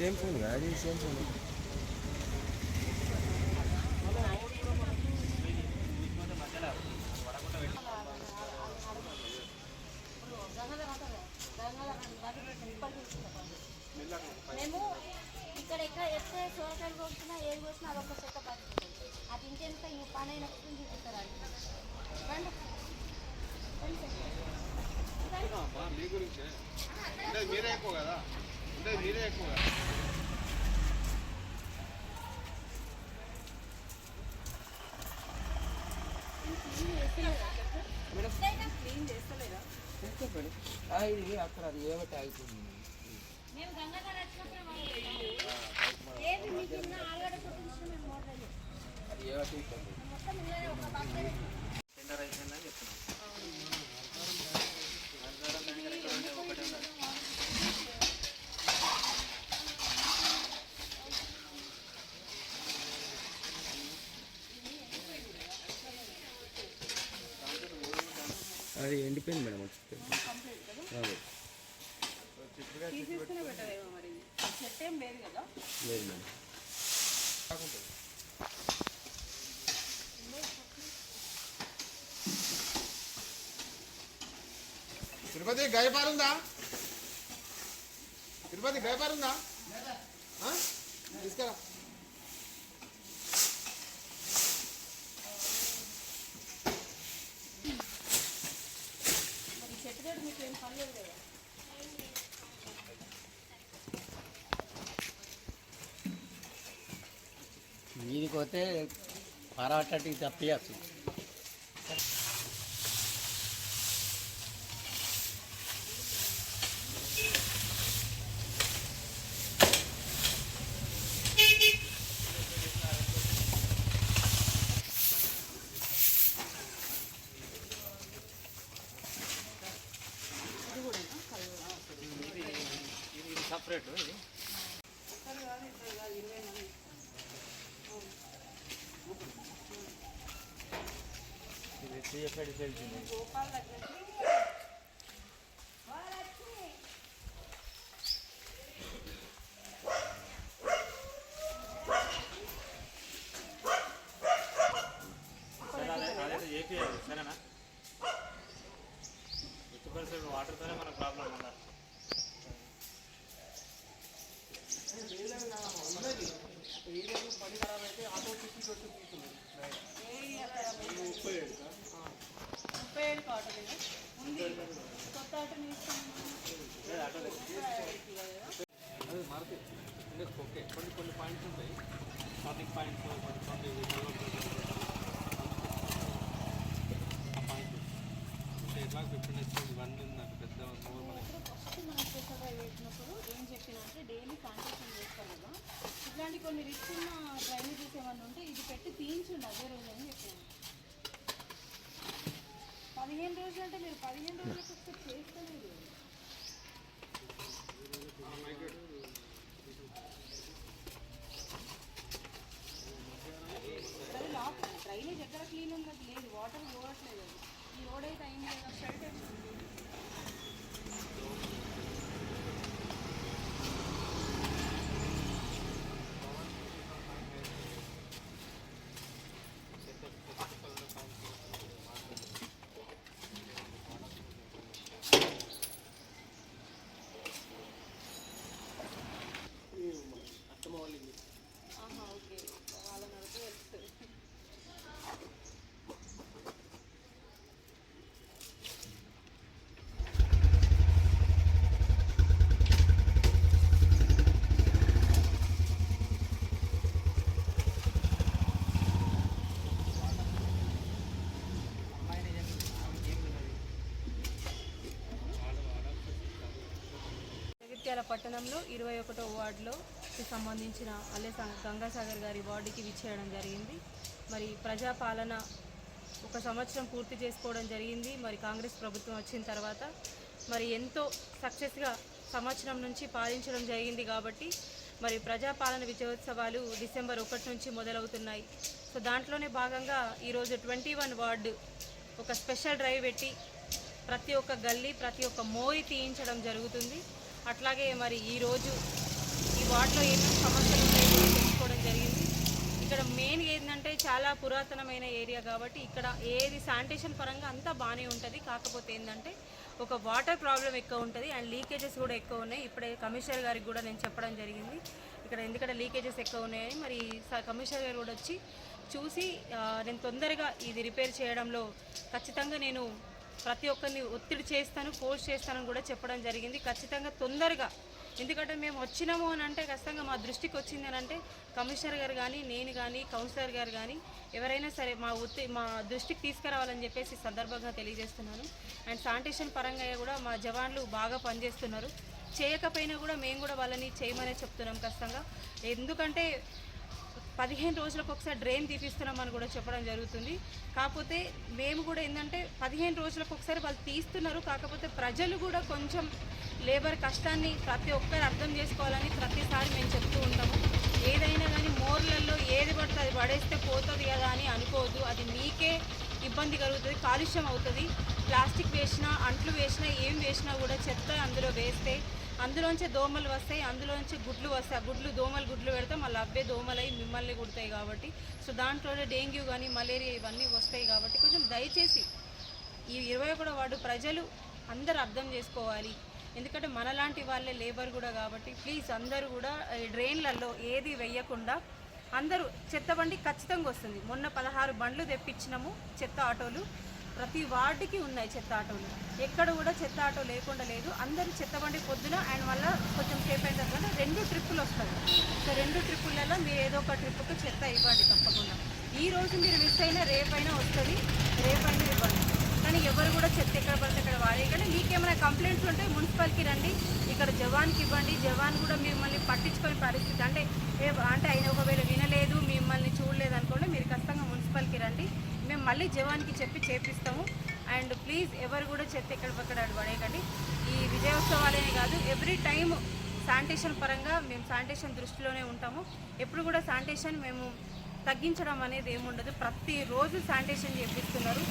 Same phone అది same phone మేము ఇక్కడ ఎక్కడ ఎక్కడ సోరకాయలు కోసినా ఏది కోసినా అదొక చెత్త పరిస్థితి అది ఇంకెంత ఈ పని అయినప్పుడు గురించే. అంటే మీరే ఎక్కువ కదా. అంటే మీరే ఎక్కువ కదా. ఇది అక్కడ అది ఏమిటి ఆగిపోయింది అది ఏమిటి టెండర్ అయిపోయిందని చెప్తున్నాం. అది. ఎండిపోయింది మేడం లేదు మేడం. తిరుపతి గయపారుందా తిరుపతి గయపారుందా ఆ? తీసుకురా మరి చెట్టు తోటి మీకు ఏం పని లేదు కదా మీదికి పోతే సపరేట్ ఇది ఒక్కరు కాదు ఇద్దరు కాదు ఇరవై మంది ఇది టీఎఫ్ఐడి తెలిసింది గోపాల్ దగ్గర సరే అదే అదే ఏపీ అది సరేనా ఫిఫ్టీ పర్సెంట్ వాటర్తోనే మనకు ప్రాబ్లం ముప్పై ఏడు ఉంది కొత్త ఆటో అదే మారుతి ఓకే కొన్ని కొన్ని పాయింట్స్ ఉంటాయి స్టార్టింగ్ పాయింట్స్ కొన్ని కొన్ని పాయింట్ అంటే ఎట్లా ఫిఫ్టీన్ డేస్ నాకు పెద్ద ఫస్ట్ మనం స్పెషల్ డ్రైవ్ ఏం చెప్పినా డైలీ కాంటాక్షన్ చేస్తాం కదా ఇట్లాంటి కొన్ని రిచ్ ఉన్న డ్రైనేజెస్ ఏమన్నా ఉంటే ఇది పెట్టి తీయించండి అని చెప్పాను పదిహేను రోజులు అంటే మీరు పదిహేను రోజులకు ఒకసారి చేస్తలేదు. అది లోపల డ్రైనేజ్ ఎక్కడ క్లీన్ ఉన్నది లేదు వాటర్ పోవట్లేదు అది ఈ రోడ్ అయితే అయింది కదా షెల్ట్ జగిత్యాల పట్టణంలో ఇరవై ఒకటో వార్డులోకి సంబంధించిన అల్లె గంగాసాగర్ గారి వార్డుకి విచ్చేయడం జరిగింది. మరి ప్రజాపాలన ఒక సంవత్సరం పూర్తి చేసుకోవడం జరిగింది. మరి కాంగ్రెస్ ప్రభుత్వం వచ్చిన తర్వాత మరి ఎంతో సక్సెస్గా సంవత్సరం నుంచి పాలించడం జరిగింది కాబట్టి మరి ప్రజాపాలన విజయోత్సవాలు డిసెంబర్ ఒకటి నుంచి మొదలవుతున్నాయి. సో దాంట్లోనే భాగంగా ఈరోజు ట్వంటీ వన్ వార్డు ఒక స్పెషల్ డ్రైవ్ పెట్టి ప్రతి ఒక్క గల్లీ ప్రతి ఒక్క మోరి తీయించడం జరుగుతుంది. అట్లాగే మరి ఈరోజు ఈ వాటిలో ఏమేమి సమస్యలు ఉన్నాయో తెలుసుకోవడం జరిగింది. ఇక్కడ మెయిన్ ఏంటంటే చాలా పురాతనమైన ఏరియా కాబట్టి ఇక్కడ ఏది శానిటేషన్ పరంగా అంతా బాగానే ఉంటుంది. కాకపోతే ఏంటంటే ఒక వాటర్ ప్రాబ్లం ఎక్కువ ఉంటుంది అండ్ లీకేజెస్ కూడా ఎక్కువ ఉన్నాయి. ఇప్పుడే కమిషనర్ గారికి కూడా నేను చెప్పడం జరిగింది. ఇక్కడ ఎందుకంటే లీకేజెస్ ఎక్కువ ఉన్నాయని మరి స- కమిషనర్ గారు కూడా వచ్చి చూసి నేను తొందరగా ఇది రిపేర్ చేయడంలో ఖచ్చితంగా నేను ప్రతి ఒక్కరిని ఒత్తిడి చేస్తాను ఫోర్స్ చేస్తానని కూడా చెప్పడం జరిగింది. ఖచ్చితంగా తొందరగా ఎందుకంటే మేము వచ్చినాము అని అంటే ఖచ్చితంగా మా దృష్టికి వచ్చింది అని అంటే కమిషనర్ గారు కానీ నేను కానీ కౌన్సిలర్ గారు కానీ ఎవరైనా సరే మా ఒత్తి మా దృష్టికి తీసుకురావాలని చెప్పేసి సందర్భంగా తెలియజేస్తున్నాను. అండ్ శానిటేషన్ పరంగా కూడా మా జవాన్లు బాగా పనిచేస్తున్నారు. చేయకపోయినా కూడా మేము కూడా వాళ్ళని చేయమనే చెప్తున్నాం ఖచ్చితంగా. ఎందుకంటే పదిహేను రోజులకు ఒకసారి డ్రైన్ తీపిస్తున్నామని కూడా చెప్పడం జరుగుతుంది. కాకపోతే మేము కూడా ఏంటంటే పదిహేను రోజులకు ఒకసారి వాళ్ళు తీస్తున్నారు. కాకపోతే ప్రజలు కూడా కొంచెం లేబర్ కష్టాన్ని ప్రతి ఒక్కరు అర్థం చేసుకోవాలని ప్రతిసారి మేము చెప్తూ ఉంటాము. ఏదైనా కానీ మోర్లలో ఏది పడితే అది పడేస్తే పోతుంది కదా అని అనుకోవద్దు. అది మీకే ఇబ్బంది కలుగుతుంది కాలుష్యం అవుతుంది. ప్లాస్టిక్ వేసినా అంట్లు వేసినా ఏం వేసినా కూడా చెత్త అందులో వేస్తే అందులోంచి దోమలు వస్తాయి అందులోంచి గుడ్లు వస్తాయి. ఆ గుడ్లు దోమలు గుడ్లు పెడితే మళ్ళీ అవే దోమలై మిమ్మల్ని కుడతాయి కాబట్టి. సో దాంట్లోనే డెంగ్యూ కానీ మలేరియా ఇవన్నీ వస్తాయి కాబట్టి కొంచెం దయచేసి ఈ ఇరవై ఒకటో వార్డు ప్రజలు అందరూ అర్థం చేసుకోవాలి. ఎందుకంటే మనలాంటి వాళ్ళే లేబర్ కూడా కాబట్టి ప్లీజ్ అందరూ కూడా ఈ డ్రైన్లలో ఏది వేయకుండా అందరూ చెత్త బండి ఖచ్చితంగా వస్తుంది. మొన్న పదహారు బండ్లు తెప్పించినాము చెత్త ఆటోలు. ప్రతి వార్డుకి ఉన్నాయి చెత్త ఆటోలు. ఎక్కడ కూడా చెత్త ఆటో లేకుండా లేదు. అందరూ చెత్త బండి పొద్దున అండ్ వల్ల కొంచెం సేపు అయిన తర్వాత రెండు ట్రిప్పులు వస్తాయి. సో రెండు ట్రిప్పులలో మీరు ఏదో ఒక ట్రిప్పుకు చెత్త ఇవ్వండి తప్పకుండా. ఈ రోజు మీరు మిస్ అయినా రేపైనా వస్తుంది. రేపైనా ఇవ్వండి కానీ ఎవరు కూడా చెత్త ఎక్కడ పడితే అక్కడ వాడేయకండి మీకేమైనా కంప్లైంట్స్ ఉంటే మున్సిపల్కి రండి. ఇక్కడ జవాన్కి ఇవ్వండి. జవాన్ కూడా మిమ్మల్ని పట్టించుకునే పరిస్థితి. అంటే ఏ అంటే ఆయన ఒకవేళ వినలేదు మిమ్మల్ని చూడలేదు అనుకోండి మీరు ఖచ్చితంగా మున్సిపల్కి రండి. మేము మళ్ళీ జవాన్కి చెప్పి చేపిస్తాము. అండ్ ప్లీజ్ ఎవరు కూడా చెత్త ఎక్కడ పక్కడ పడేయకండి ఈ విజయోత్సవాలనే కాదు ఎవ్రీ టైం శానిటేషన్ పరంగా మేము శానిటేషన్ దృష్టిలోనే ఉంటాము. ఎప్పుడు కూడా శానిటేషన్ మేము తగ్గించడం అనేది ఏముండదు. ప్రతిరోజు శానిటేషన్ చేపిస్తున్నారు.